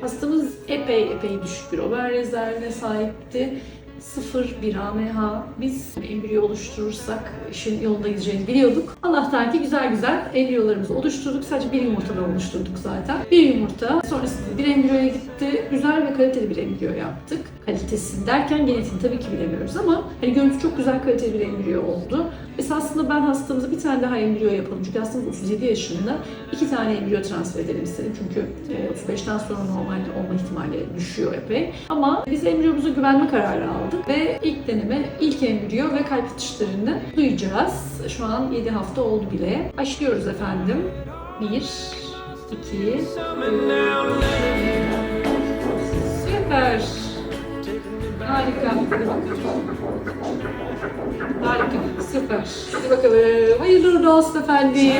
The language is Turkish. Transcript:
Hastamız epey epey düşük bir over rezervine sahipti. 0 bir AMH. Biz embriyo oluşturursak işin yolunda gideceğini biliyorduk. Allah'tan ki güzel güzel embriyolarımızı oluşturduk. Sadece bir yumurtadan oluşturduk zaten. Bir yumurta sonrasında bir embriyoya gitti. Güzel ve kaliteli bir embriyo yaptık. Kalitesi derken genetiğini tabii ki bilemiyoruz ama hani görüntü çok güzel kaliteli bir embriyo oldu. Mesela aslında ben hastamıza bir tane daha embriyo yapalım. Çünkü hastamız 37 yaşında. iki tane embriyo transfer edelim istedim. Çünkü e, 35'ten sonra normal olma ihtimali düşüyor epey. Ama biz embriyomuza güvenme kararı aldık ve ilk deneme, ilk embriyo ve kalp atışlarını duyacağız. Şu an 7 hafta oldu bile. Başlıyoruz efendim. 1, 2, 3, Süper. Harika. Süper. Hadi bakalım. Hayırlı uğurlu olsun efendim.